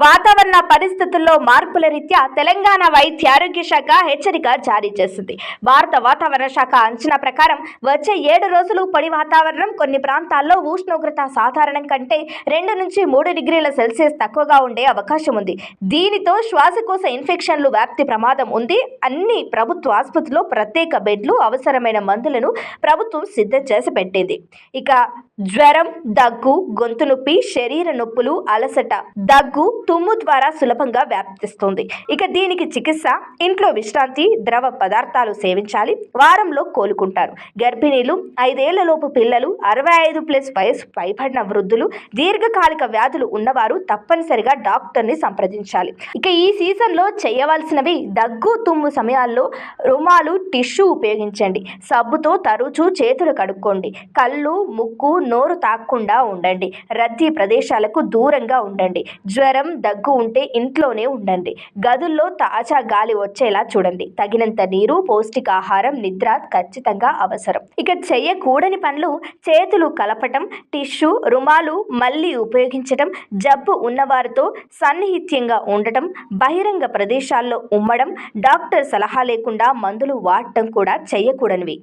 వాతావరణ పరిస్థితుల్లో మార్పుల రీత్యా తెలంగాణ వైద్య ఆరోగ్య శాఖ హెచ్చరిక జారీ చేసింది. భారత వాతావరణ శాఖ అంచనా ప్రకారం వచ్చే ఏడు రోజులు పొడి వాతావరణం కొన్ని ప్రాంతాల్లో ఉష్ణోగ్రత సాధారణం కంటే రెండు నుంచి మూడు డిగ్రీల సెల్సియస్ తక్కువగా ఉండే అవకాశం ఉంది. దీనితో శ్వాసకోశ ఇన్ఫెక్షన్లు వ్యాప్తి ప్రమాదం ఉంది. అన్ని ప్రభుత్వ ఆసుపత్రిలో ప్రత్యేక బెడ్లు అవసరమైన మందులను ప్రభుత్వం సిద్ధం చేసి పెట్టింది. ఇక జ్వరం దగ్గు గొంతు నొప్పి శరీర నొప్పులు అలసట దగ్గు తుమ్ము ద్వారా సులభంగా వ్యాప్తిస్తుంది. ఇక దీనికి చికిత్స ఇంట్లో విశ్రాంతి ద్రవ పదార్థాలు సేవించాలి వారంలో కోలుకుంటారు. గర్భిణీలు ఐదేళ్ళలోపు పిల్లలు అరవై ఐదు ప్లస్ వయసు పైబడిన వృద్ధులు దీర్ఘకాలిక వ్యాధులు ఉన్నవారు తప్పనిసరిగా డాక్టర్ని సంప్రదించాలి. ఇక ఈ సీజన్లో చేయవలసినవి దగ్గు తుమ్ము సమయాల్లో రుమాలు టిష్యూ ఉపయోగించండి. సబ్బుతో తరచూ చేతులు కడుక్కోండి. కళ్ళు ముక్కు నోరు తాకకుండా ఉండండి. రద్దీ ప్రదేశాలకు దూరంగా ఉండండి. జ్వరం దగ్గు ఉంటే ఇంట్లోనే ఉండండి. గదుల్లో తాజా గాలి వచ్చేలా చూడండి. తగినంత నీరు పౌష్టికాహారం నిద్ర ఖచ్చితంగా అవసరం. ఇక చేయకూడని పనులు చేతులు కలపటం టిష్యూ రుమాలు మళ్ళీ ఉపయోగించటం జబ్బు ఉన్నవారితో సన్నిహిత్యంగా ఉండటం బహిరంగ ప్రదేశాల్లో ఉమ్మడం డాక్టర్ సలహా లేకుండా మందులు వాడటం కూడా చేయకూడనివి.